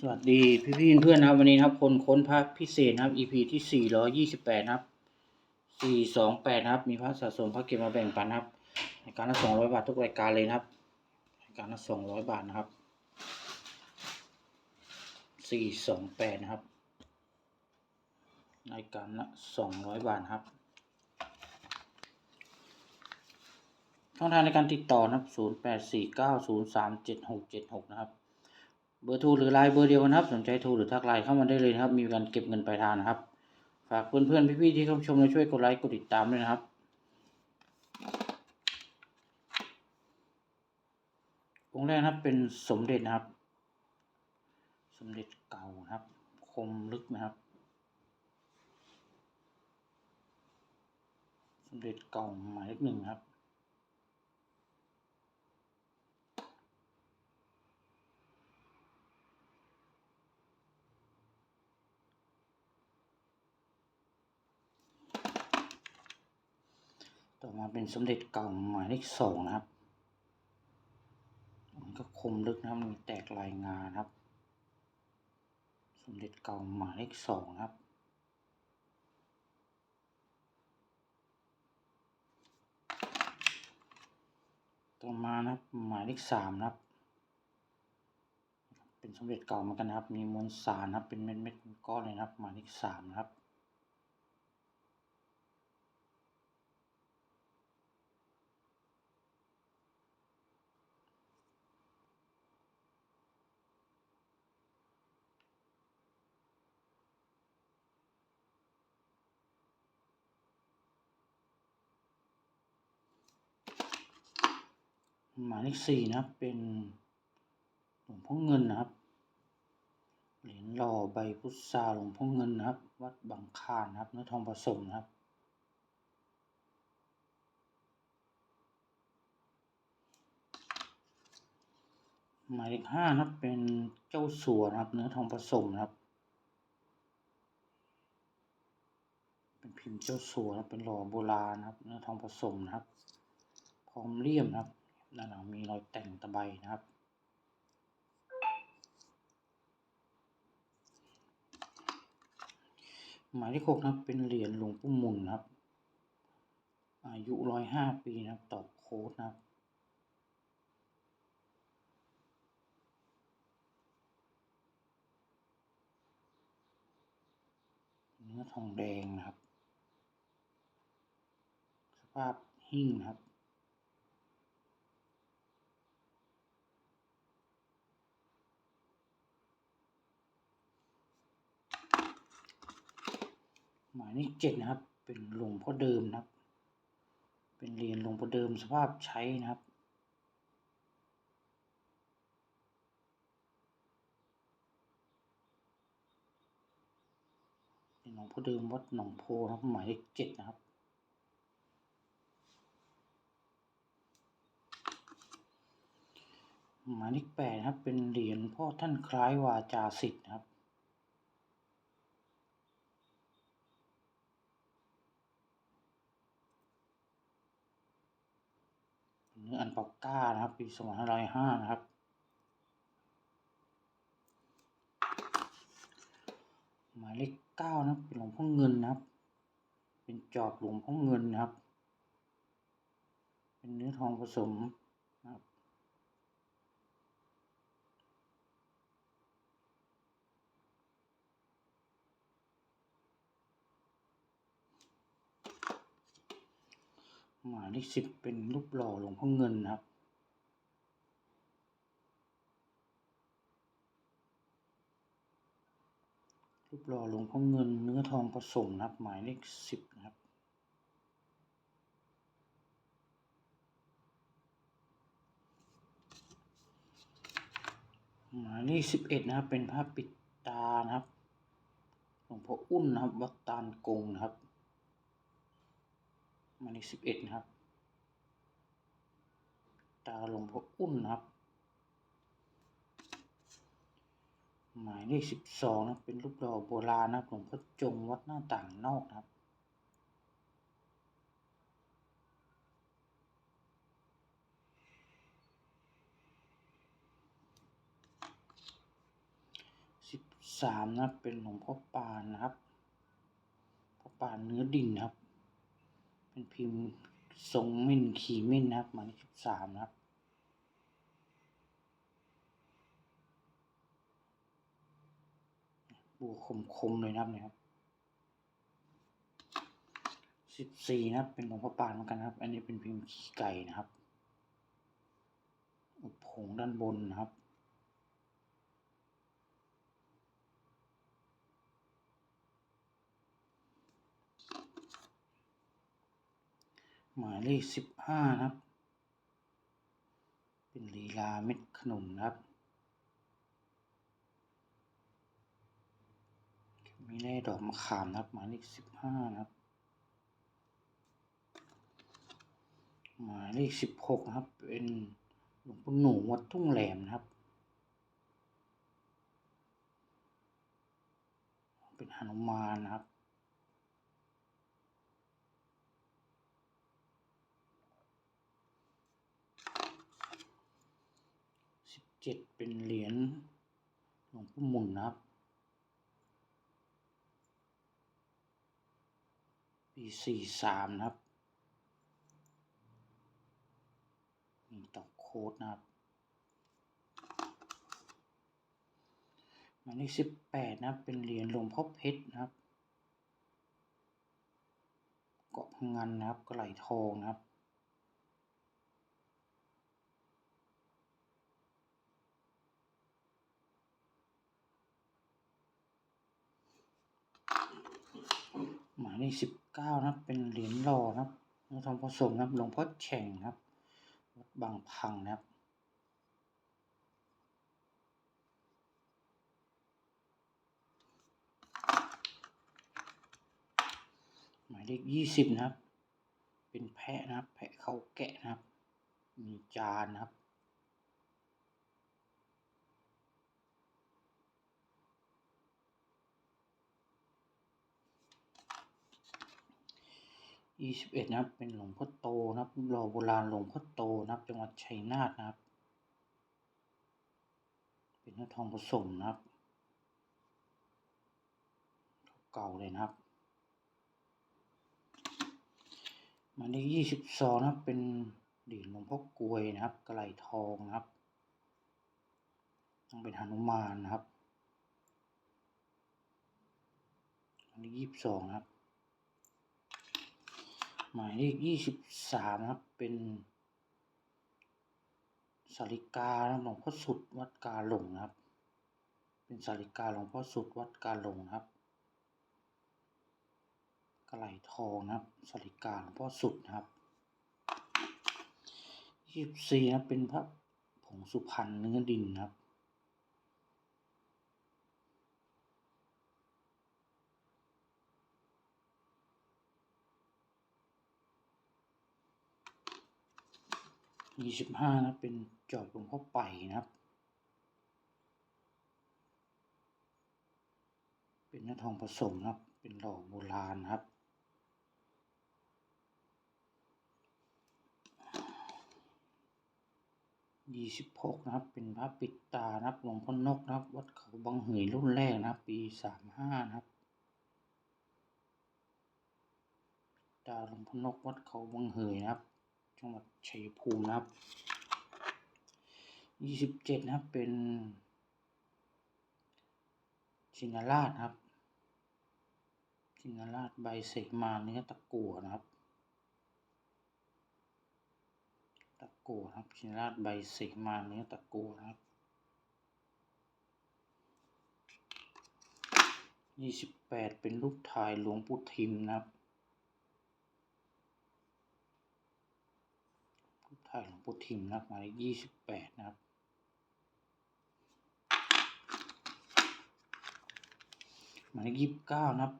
สวัสดีพี่พี่เพื่อนๆนะครับวันนี้นะครับ คนค้นพระพิเศษนะครับ EP ที่ 428 นะครับ 428 นะครับ มีพระสะสมพระเก็บมาแบ่งปันนะครับในการละ200 บาททุกรายการเลยนะครับในการละ200 บาทนะครับ 428 นะครับในการละ200 บาทครับช่องทางในการติดต่อนะครับ 0849037676 นะครับ เบอร์โทรหรือไลน์เบอร์เดียวกันครับ สนใจโทรหรือทักไลน์เข้ามาได้เลยนะครับ มีการเก็บเงินปลายทางนะครับ ฝากเพื่อนๆพี่ๆที่เข้าชมและช่วยกดไลค์กดติดตามด้วยนะครับ องค์แรกนะครับเป็นสมเด็จนะครับ สมเด็จเก่านะครับ คมลึกนะครับ สมเด็จเก่าหมายเลขหนึ่งครับ ต่อมาเป็นสมเด็จเก่าหมายเลขสองนะครับมันก็คมลึกนะครับมีแตกลายงานะครับ สมเด็จเก่าหมายเลขสองนะครับ ต่อมานะครับหมายเลขสามนะครับ เป็นสมเด็จเก่าเหมือนกันนะครับ มีมวลสารนะครับเป็นเม็ดเม็ดก้อนเลยนะครับ หมายเลขสามนะครับ หมายเลขสี่นะครับ เป็นหลวงพ่อเงินนะครับ เหรียญหล่อใบพุทราหลวงพ่อเงินนะครับ วัดบางคานนะครับเนื้อทองผสมนะครับ หมายเลขห้านะครับ เป็นเจ้าสัวนะครับ เนื้อทองผสมนะครับ เป็นพิมพ์เจ้าสัวนะเป็นหล่อโบราณนะครับ เนื้อทองผสมนะครับ พร้อมเลี่ยมนะครับ ด้านหลังมีรอยแต่งตะไบนะครับ หมายเลขหกนะครับเป็นเหรียญหลวงปู่มุนนะครับ อายุร้อยห้าปีนะครับตอโค้ดนะครับเนื้อทองแดงนะครับ สภาพหิ้งนะครับ หมายเลขเจ็ดนะครับ เป็นหลวงพ่อเดิมนะครับ เป็นเหรียญหลวงพ่อเดิมสภาพใช้นะครับเป็นหลวงพ่อเดิมวัดหนองโพนะครับหมายเลขเจ็ดนะครับ หมายเลขแปดนะครับ เป็นเหรียญพ่อท่านคล้ายวาจาสิทธิ์นะครับ เนื้ออัน ปากกานะครับ ปีสองพันห้าร้อยห้านะครับ หมายเลขเก้านะเป็นหลวงพ่อเงินนะครับ เป็นจอบหลวงพ่อเงินนะครับ เป็นเนื้อทองผสมนะครับ หมายเลขสิบเป็นรูปหล่อหลวงพ่อเงินนะครับรูปหล่อหลวงพ่อเงินเนื้อทองผสมนะครับ หมายเลขสิบนะครับหมายเลขสิบเอ็ดนะครับ เป็นภาพปิดตานะครับหลวงพ่ออุ้นนะครับ วัดตาลกงนะครับ มายเลขสิบเอ็ดนะครับ ตาหลวงพ่ออุ้นนะครับ หมายเลขสิบสองนะเป็นรูปหล่อโบราณนะครับหลวงพ่อจงวัดหน้าต่างนอกนะครับหามนะเป็นหลวงพ่อปานนะครับพ่อปานเนื้อดินนะครับ เป็นพิมพ์ทรงม่นขีเม่นนะครับหมายเลขสิบสามนะครับบัวคมๆเลยนะครับเนี่ยครับสิบสี่นะครับ เป็นหลวงพ่อปานเหมือนกันนะครับ อันนี้เป็นพิมพ์ขี้ไก่นะครับอุดผงด้านบนนะครับ หมายเลขสิบห้านะครับ เป็นลีลาเม็ดขนุนะครับมีแร่ดอกมะขามนะครับ หมายเลขสิบห้านะครับ หมายเลขสิบหกนะครับ เป็นหลวงปู่หนูวัดทุ่งแหลมนะครับ เป็นหนุมานนะครับ เจ็ดเป็นเหรียญหลวงปู่หมุนนะครับ ปีสี่สามนะครับมีต่อโค้ดนะครับหมายเลขสิบแปดนะครับ เป็นเหรียญหลวงพ่อเพชรนะครับ เกาะพังงันนะครับกระไหลทองนะครับ หมาย เลขสิบเก้านะครับ เป็นเหรียญหล่อนะครับเนื้อทองผสมนะครับ หลวงพ่อแฉ่งนะครับ วัดบางพังนะครับหมายเลขยี่สิบนะครับ เป็นแพะนะครับ แพะเขาแกะนะครับ มีจานนะครับ ยี่สิบเอ็ดนะครับ เป็นหลวงพ่อโตนะครับหล่อโบราณหลวงพ่อโตนะครับ จังหวัดชัยนาทนะครับ เป็นเนื้อทองผสมนะครับ เก่าเลยนะครับมายเลขยี่สิบสองนะครับ เป็นเหรียญหลวงพ่อกลวยนะครับกระไหลทองนะครับ ต้องเป็นหนุมานนะครับ อันนี้ยี่สิบสองนะครับ หมายเลขยี่สิบสามครับ เป็นสาริกาหลวงพ่อสุดวัดกาหลงนะครับ เป็นสาริกาหลวงพ่อสุดวัดกาหลงนะครับกระไหลทองนะครับสาริกาหลวงพ่อสุดนะครับยี่สิบสี่นะเป็นพระผงสุพรรณเนื้อดินนะครับ ยี่สิบห้านะเป็นจอบหลวงพ่อไปนะครับ เป็นเนื้อทองผสมนะครับ เป็นหล่อโบราณครับ ยี่สิบหกนะครับ เป็นพระปิดตานะครับหลวงพ่อนกนะครับ วัดเขาบางเหยรุ่นแรกนะครับ ปีสามห้านะครับตาหลวงพ่อนกวัดเขาบางเหยนะครับ จังหวัดชัยภูมินะครับยี่สิบเจ็ดนะครับเป็น ชินราชครับ ชินราชใบเสมาเนื้อตะกั่วนะครับ ตะกั่วครับ ชินราชใบเสมาเนื้อตะกั่วนะครับยี่สิบแปดเป็นรูปถ่ายหลวงปู่ทิมนะครับ รูปถ่าหลวงปู่ทิมนะครับหมายเลขยี่สิบแปดนะครับ หมายเลขยี่สิบเก้านะครับ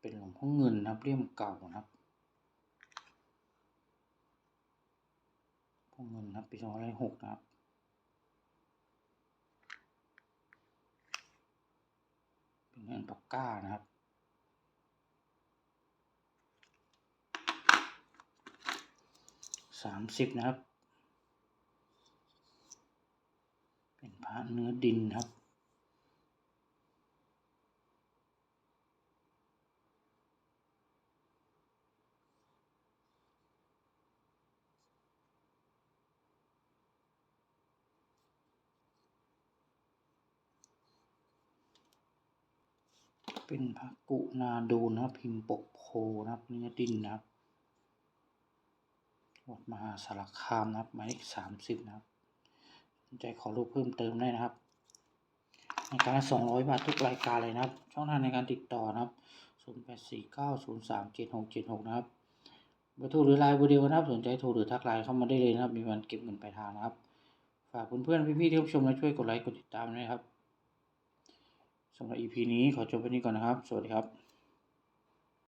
เป็นหลวงพ่อเงินนะครับเลี่ยมเก่านะครับพ่อเงินนะครับปีสองพันหกนะครับเป็นเงินปากก้านะครับ สามสิบนะครับ เป็นพระเนื้อดินครับ เป็นพระกุนาดูนะพิมพ์ปกโพนะเนื้อดินนะครับ วัดมหาสารคามนะครับหมายเลขสามสิบนะครับสนใจขอรูปเพิ่มเติมได้นะครับ ในการละสองร้อยบาททุกรายการเลยนะครับ ช่องทางในการติดต่อนะครับศูนย์แปดสี่เก้าศูนย์สามเจ็ดหกเจ็ดหกนะครับเบอร์โทรหรือไลน์เบอร์เดียวนะครับ สนใจโทรหรือทักไลน์เข้ามาได้เลยนะครับ มีวันเก็บเงินปลายทางนะครับ ฝากเพื่อนๆพี่ๆที่รับชมและช่วยกดไลค์กดติดตามด้วยครับสำหรับ EP นี้ขอจบไว้นี้ก่อนนะครับ สวัสดีครับ